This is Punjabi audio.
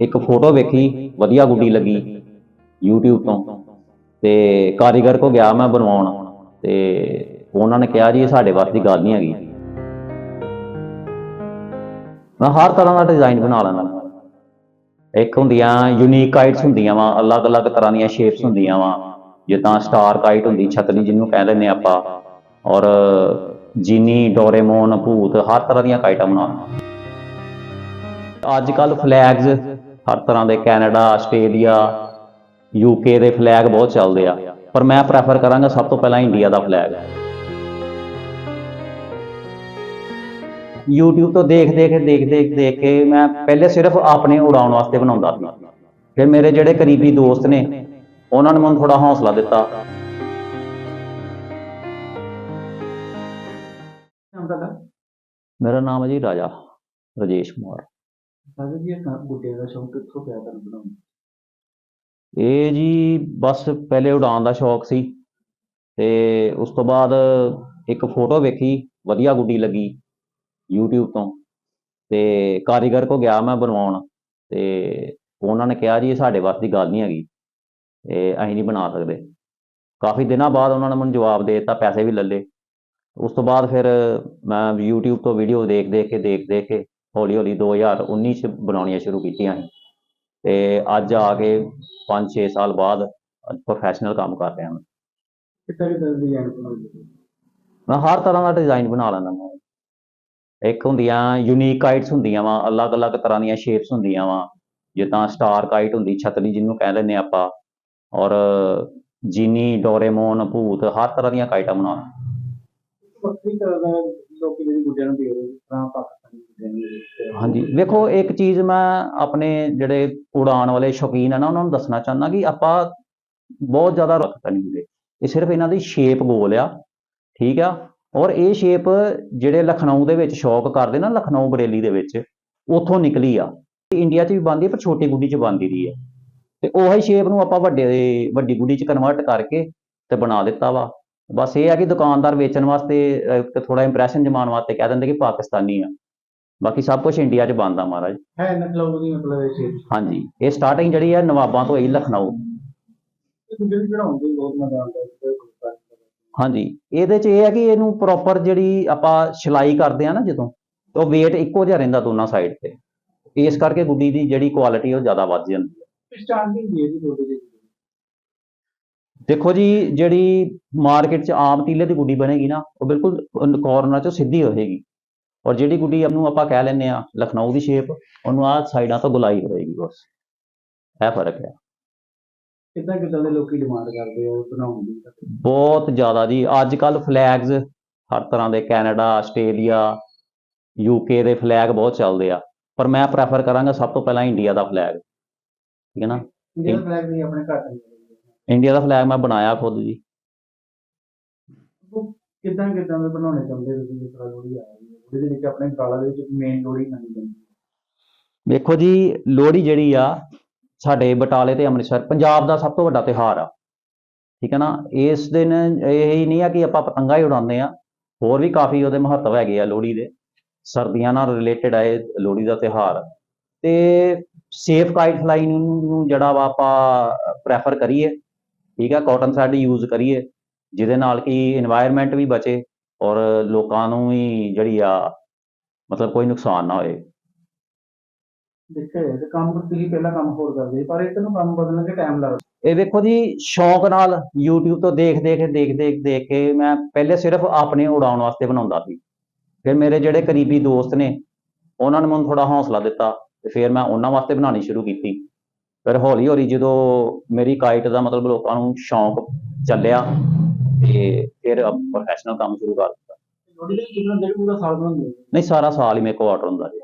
ਇੱਕ ਫੋਟੋ ਵੇਖੀ, ਵਧੀਆ ਗੁੱਡੀ ਲੱਗੀ YouTube ਤੋਂ। ਤੇ ਕਾਰੀਗਰ ਕੋ ਗਿਆ ਮੈਂ ਬਣਵਾਉਣ। ਤੇ ਉਹਨਾਂ ਨੇ ਕਿਹਾ ਜੀ, ਇਹ ਸਾਡੇ ਵਾਸਤੇ ਗੱਲ ਨਹੀਂ ਹੈਗੀ। ਮੈਂ ਹਰ ਤਰ੍ਹਾਂ ਦਾ ਡਿਜ਼ਾਈਨ ਬਣਾ ਲੈਂਦਾ। ਇੱਕ ਹੁੰਦੀਆਂ ਯੂਨੀਕ ਕਾਈਟਸ ਹੁੰਦੀਆਂ ਵਾ, ਅਲੱਗ-ਅਲੱਗ ਤਰ੍ਹਾਂ ਦੀਆਂ ਸ਼ੇਪਸ ਹੁੰਦੀਆਂ ਵਾ। ਜਿੱਦਾਂ ਸਟਾਰ ਕਾਈਟ ਹੁੰਦੀ, ਛਤਰੀ ਜਿਹਨੂੰ ਕਹਿ ਦਿੰਦੇ ਆਪਾਂ। ਔਰ ਜੀਨੀ, ਡੋਰੇਮੋਨ, ਭੂਤ, ਹਰ ਤਰ੍ਹਾਂ ਦੀਆਂ ਕਾਈਟਾਂ ਬਣਾ ਲੈਂਦਾ। ਅੱਜ ਕੱਲ ਫਲੈਗਸ ਹਰ ਤਰ੍ਹਾਂ ਦੇ ਕੈਨੇਡਾ ਆਸਟ੍ਰੇਲੀਆ ਯੂਕੇ ਦੇ ਫਲੈਗ ਬਹੁਤ ਚੱਲਦੇ ਆ। ਪਰ ਮੈਂ ਪ੍ਰੈਫਰ ਕਰਾਂਗਾ ਸਭ ਤੋਂ ਪਹਿਲਾਂ ਇੰਡੀਆ ਦਾ ਫਲੈਗ YouTube ਤੋਂ ਦੇਖ ਦੇਖ ਦੇਖ ਦੇਖ ਦੇਖ ਕੇ ਮੈਂ ਪਹਿਲੇ ਸਿਰਫ ਆਪਣੇ ਉਡਾਉਣ ਵਾਸਤੇ ਬਣਾਉਂਦਾ ਸੀ। ਫਿਰ ਮੇਰੇ ਜਿਹੜੇ ਕਰੀਬੀ ਦੋਸਤ ਨੇ ਉਹਨਾਂ ਨੇ ਮੈਨੂੰ ਥੋੜਾ ਹੌਸਲਾ ਦਿੱਤਾ। ਮੇਰਾ ਨਾਮ ਹੈ ਜੀ ਰਾਜਾ ਰਜੇਸ਼ ਕੁਮਾਰ। ਸਾਗਰ ਜੀ ਇਹ ਬੁੱਢੇ ਦਾ ਸ਼ੌਂਕ ਕਿੱਥੋਂ ਪਿਆ ਤੁਹਾਨੂੰ ਬਣਾਉਣ ਇਹ ਜੀ ਬਸ ਪਹਿਲੇ ਉਡਾਨ ਦਾ ਸ਼ੌਕ ਸੀ ਤੇ ਉਸ ਤੋਂ ਬਾਅਦ ਇੱਕ ਫੋਟੋ ਵੇਖੀ, ਵਧੀਆ ਗੁੱਡੀ ਲੱਗੀ YouTube ਤੋਂ ਤੇ ਕਾਰੀਗਰ ਕੋ ਗਿਆ ਮੈਂ ਬਣਵਾਉਣ ਤੇ ਉਹਨਾਂ ਨੇ ਕਿਹਾ ਜੀ ਇਹ ਸਾਡੇ ਵਾਸਤੇ ਦੀ ਗੱਲ ਨਹੀਂ ਹੈਗੀ ਇਹ ਅਸੀਂ ਨਹੀਂ ਬਣਾ ਸਕਦੇ। ਕਾਫੀ ਦਿਨਾਂ ਬਾਅਦ ਉਹਨਾਂ ਨੇ ਮੈਨੂੰ ਜਵਾਬ ਦੇ ਦਿੱਤਾ, ਪੈਸੇ ਵੀ ਲੱਲੇ ਉਸ ਤੋਂ ਬਾਅਦ ਫਿਰ ਮੈਂ YouTube ਤੋਂ ਵੀਡੀਓ ਦੇਖ ਦੇਖ ਕੇ ਦੇਖ ਦੇਖ ਕੇ ਹੌਲੀ ਹੌਲੀ 2019 ਚ ਬਣਾਉਣੀਆਂ ਸ਼ੁਰੂ ਕੀਤੀਆਂ ਸੀ। ਤੇ ਅੱਜ ਆ ਕੇ 5-6 ਸਾਲ ਬਾਅਦ ਪ੍ਰੋਫੈਸ਼ਨਲ ਕੰਮ ਕਰ ਰਿਹਾ ਹਾਂ ਡਿਜ਼ਾਈਨ ਬਣਾਉਂਦੇ ਮੈਂ ਹਰ ਤਰ੍ਹਾਂ ਦਾ ਡਿਜ਼ਾਈਨ ਬਣਾ ਲੈਂਦਾ ਹਾਂ ਇੱਕ ਹੁੰਦੀਆਂ ਯੂਨੀਕ ਕਾਈਟਸ ਹੁੰਦੀਆਂ ਵਾ ਅਲੱਗ-ਅਲੱਗ ਤਰ੍ਹਾਂ ਦੀਆਂ ਸ਼ੇਪਸ ਹੁੰਦੀਆਂ ਵਾ। ਜਿੱਦਾਂ ਸਟਾਰ ਕਾਈਟ ਹੁੰਦੀ ਛਤਰੀ ਜਿਹਨੂੰ ਕਹਿ ਦਿੰਦੇ ਆਪਾਂ। ਔਰ ਜੀਨੀ ਡੋਰੇਮੋਨ ਭੂਤ ਹਰ ਤਰ੍ਹਾਂ ਦੀਆਂ ਕਾਈਟਾਂ ਬਣਾ ਲੈਂਦਾ। ਵੱਖਰੀ ਤਰ੍ਹਾਂ ਦਾ ਲੋਕ ਜਿਹੜੀ ਗੁੱਡਿਆਂ ਨੂੰ ਦੇ ਰਹੇ ਜਿਸ ਤਰ੍ਹਾਂ ਪਾਕਿਸਤਾਨੀ ਗੁੱਡਿਆਂ ਨੂੰ। ਹਾਂਜੀ। ਵੇਖੋ ਇੱਕ ਚੀਜ਼ ਮੈਂ ਆਪਣੇ ਜਿਹੜੇ ਉਡਾਣ ਵਾਲੇ ਸ਼ੌਕੀਨ ਆ ਨਾ ਉਹਨਾਂ ਨੂੰ ਦੱਸਣਾ ਚਾਹੁੰਦਾ ਕਿ ਆਪਾਂ ਬਹੁਤ ਜ਼ਿਆਦਾ ਰੱਖਤਾ ਨਹੀਂ ਹੁੰਦੇ। ਇਹ ਸਿਰਫ ਇਹਨਾਂ ਦੀ ਸ਼ੇਪ ਗੋਲ ਆ ਠੀਕ ਆ? ਔਰ ਇਹ ਸ਼ੇਪ ਜਿਹੜੇ ਲਖਨਊ ਦੇ ਵਿੱਚ ਸ਼ੌਕ ਕਰਦੇ ਨਾ ਲਖਨਊ ਬਰੇਲੀ ਦੇ ਵਿੱਚ ਉੱਥੋਂ ਨਿਕਲੀ ਆ। ਇੰਡੀਆ 'ਚ ਵੀ ਬਣਦੀ ਆ ਪਰ ਛੋਟੀ ਗੁੱਡੀ 'ਚ ਬਣਦੀ ਰਹੀ ਹੈ ਤੇ ਉਹੀ ਸ਼ੇਪ ਨੂੰ ਆਪਾਂ ਵੱਡੇ ਵੱਡੀ ਗੁੱਡੀ 'ਚ ਕਨਵਰਟ ਕਰਕੇ ਤੇ ਬਣਾ ਦਿੱਤਾ ਵਾ। ਬਸ ਇਹ ਆ ਕਿ ਦੁਕਾਨਦਾਰ ਵੇਚਣ ਵਾਸਤੇ ਅਹ, ਤੇ ਥੋੜਾ ਇੰਪ੍ਰੈਸ਼ਨ ਜਮਾਉਣ ਵਾਸਤੇ ਕਹਿ ਦਿੰਦੇ ਕਿ ਪਾਕਿਸਤਾਨੀ ਆ। ਬਾਕੀ ਸਭ ਕੁਝ ਇੰਡੀਆ 'ਚ ਬਣਦਾ ਮਹਾਰਾਜ। ਹੈ ਮਤਲਬ ਉਹਦੀ ਮਤਲਬ ਇਹ ਸ਼ੇਪ ਹਾਂਜੀ ਇਹ ਸਟਾਰਟਿੰਗ ਜਿਹੜੀ ਹੈ ਨਵਾਬਾਂ ਤੋਂ ਹੋਈ ਲਖਨਊ। ਜਿਹੜੀ ਬਣਾਉਂਦੇ ਬਹੁਤ ਮਜ਼ਾ ਆਉਂਦਾ ਹੈ ਨੂੰ। ਹਾਂਜੀ ਇਹਦੇ 'ਚ ਇਹ ਹੈ ਕਿ ਇਹਨੂੰ ਪ੍ਰੋਪਰ ਜਿਹੜੀ ਆਪਾਂ ਸਿਲਾਈ ਕਰਦੇ ਆ ਨਾ ਜਦੋਂ ਤੇ ਉਹ weight ਇੱਕੋ ਜਿਹਾ ਰਹਿੰਦਾ ਦੋਨਾਂ ਸਾਈਡ ਤੇ। ਇਸ ਕਰਕੇ ਗੁੱਡੀ ਦੀ ਜਿਹੜੀ ਕੁਆਲਿਟੀ ਉਹ ਜ਼ਿਆਦਾ ਵੱਧ ਜਾਂਦੀ ਹੈ। ਸਟਾਰਟਿੰਗ ਇਹ ਵੀ ਤੁਹਾਡੇ ਦੀ ਦੇਖੋ ਜੀ ਜਿਹੜੀ ਮਾਰਕੀਟ 'ਚ ਆਮ ਤੀਲੇ ਦੀ ਗੁੱਡੀ ਬਣੇਗੀ ਨਾ ਉਹ ਬਿਲਕੁਲ ਕਾਰਨਰ 'ਚੋਂ ਸਿੱਧੀ ਹੋਏਗੀ। ਔਰ ਜਿਹੜੀ ਗੁੱਡੀ ਨੂੰ ਆਪਾਂ ਕਹਿ ਲੈਂਦੇ ਆ ਲਖਨਊ ਦੀ ਸ਼ੇਪ ਉਹਨੂੰ ਆਹ ਸਾਈਡਾਂ ਤੋਂ ਗੁਲਾਈ ਹੋਏਗੀ ਬਸ। ਇਹ ਫ਼ਰਕ ਹੈ। ਕਿੱਦਾਂ ਕਿੱਦਾਂ ਦੇ ਲੋਕੀ ਡਿਮਾਂਡ ਕਰਦੇ ਆ ਬਣਾਉਣ ਦੀ? ਬਹੁਤ ਜ਼ਿਆਦਾ ਜੀ। ਅੱਜ ਕੱਲ ਫਲੈਗਸ ਹਰ ਤਰ੍ਹਾਂ ਦੇ ਕੈਨੇਡਾ ਆਸਟ੍ਰੇਲੀਆ ਯੂਕੇ ਦੇ ਫਲੈਗ ਬਹੁਤ ਚੱਲਦੇ ਆ। ਪਰ ਮੈਂ ਪ੍ਰੈਫਰ ਕਰਾਂਗਾ ਸਭ ਤੋਂ ਪਹਿਲਾਂ ਇੰਡੀਆ ਦਾ ਫਲੈਗ ਠੀਕ ਹੈ ਨਾ? ਇੰਡੀਅਨ ਫਲੈਗ ਵੀ ਆਪਣੇ ਘਰ ਦੇ ਇੰਡੀਆ ਦਾ ਫਲੈਗ ਮੈਂ ਬਣਾਇਆ ਖੁਦ ਜੀ। ਕਿੱਦਾਂ ਕਿੱਦਾਂ ਦੇ ਬਣਾਉਣੇ ਚਾਹੁੰਦੇ ਤੁਸੀਂ? ਜਿਸ ਤਰ੍ਹਾਂ ਲੋਹੜੀ ਆ ਜਿਹਦੇ ਲਈ ਆਪਣੇ ਗਾਲਾ ਦੇ ਵਿੱਚ ਮੇਨ ਲੋੜੀ ਮੰਨੀ ਜਾਂਦੀ ਹੈ। ਵੇਖੋ ਜੀ ਲੋੜੀ ਜਿਹੜੀ ਆ, ਸਾਡੇ ਬਟਾਲੇ ਤੇ ਅੰਮ੍ਰਿਤਸਰ, ਪੰਜਾਬ ਦਾ ਸਭ ਤੋਂ ਵੱਡਾ ਤਿਹਾਰ ਆ। ਠੀਕ ਹੈ ਨਾ? ਇਸ ਦਿਨ ਇਹ ਹੀ ਨਹੀਂ ਆ ਕਿ ਆਪਾਂ ਪਤੰਗਾ ਹੀ ਉਡਾਉਂਦੇ ਆ ਹੋਰ ਵੀ ਕਾਫੀ ਉਹਦੇ ਮਹੱਤਵ ਹੈਗੇ ਆ ਲੋੜੀ ਦੇ। ਸਰਦੀਆਂ ਨਾਲ ਰਿਲੇਟਡ ਆ ਇਹ ਲੋੜੀ ਦਾ ਤਿਹਾਰ ਤੇ ਸੇਫ ਕਾਈਟ ਫਲਾਈ ਨੂੰ ਜਿਹੜਾ ਵਾ ਆਪਾਂ ਪ੍ਰੈਫਰ ਕਰੀਏ, ਠੀਕ ਆ ਕਾਟਨ ਸਾਡੀ ਯੂਜ਼ ਕਰੀਏ, ਜਿਹਦੇ ਨਾਲ ਕਿ এনवायरमेंट ਵੀ ਬਚੇ। ਔਰ ਲੋਕਾਂ ਨੂੰ ਵੀ ਜਿਹੜੀ ਆ ਮਤਲਬ ਕੋਈ ਨੁਕਸਾਨ ਨਾ ਹੋਏ। ਦੇਖਿਆ ਜਾਏ ਤੇ ਕੰਮ ਤੁਸੀਂ ਪਹਿਲਾਂ ਕੰਮ ਹੋਰ ਕਰਦੇ ਸੀ, ਪਰ ਇਹ ਨੂੰ ਕੰਮ ਬਦਲਣ ਕੇ ਟਾਈਮ ਲੱਗਦਾ। ਇਹ ਵੇਖੋ ਜੀ ਸ਼ੌਂਕ ਨਾਲ YouTube ਤੋਂ ਦੇਖ ਦੇਖ ਦੇਖ ਦੇਖ ਦੇਖ ਕੇ ਮੈਂ ਪਹਿਲੇ ਸਿਰਫ ਆਪਣੇ ਉਡਾਉਣ ਵਾਸਤੇ ਬਣਾਉਂਦਾ ਸੀ। ਫਿਰ ਮੇਰੇ ਜਿਹੜੇ ਕਰੀਬੀ ਦੋਸਤ ਨੇ ਉਹਨਾਂ ਨੇ ਮੈਨੂੰ ਥੋੜਾ ਹੌਸਲਾ ਦਿੱਤਾ ਤੇ ਫਿਰ ਮੈਂ ਉਹਨਾਂ ਵਾਸਤੇ ਬਣਾਉਣੀ ਸ਼ੁਰੂ ਕੀਤੀ। ਫਿਰ ਹੌਲੀ ਹੌਲੀ ਜਦੋਂ ਮੇਰੀ ਕਾਈਟ ਦਾ ਮਤਲਬ ਲੋਕਾਂ ਨੂੰ ਸ਼ੌਂਕ ਚੱਲਿਆ ਤੇ ਫਿਰ ਪ੍ਰੋਫੈਸ਼ਨਲ ਕੰਮ ਸ਼ੁਰੂ ਕਰ ਦਿੱਤਾ। ਪੂਰਾ ਸਾਲ ਬਣਾਉਂਦੇ ਨਹੀਂ ਸਾਰਾ ਸਾਲ ਹੀ ਮੇਰੇ ਕੋਲ ਆਰਡਰ ਹੁੰਦਾ ਜੀ।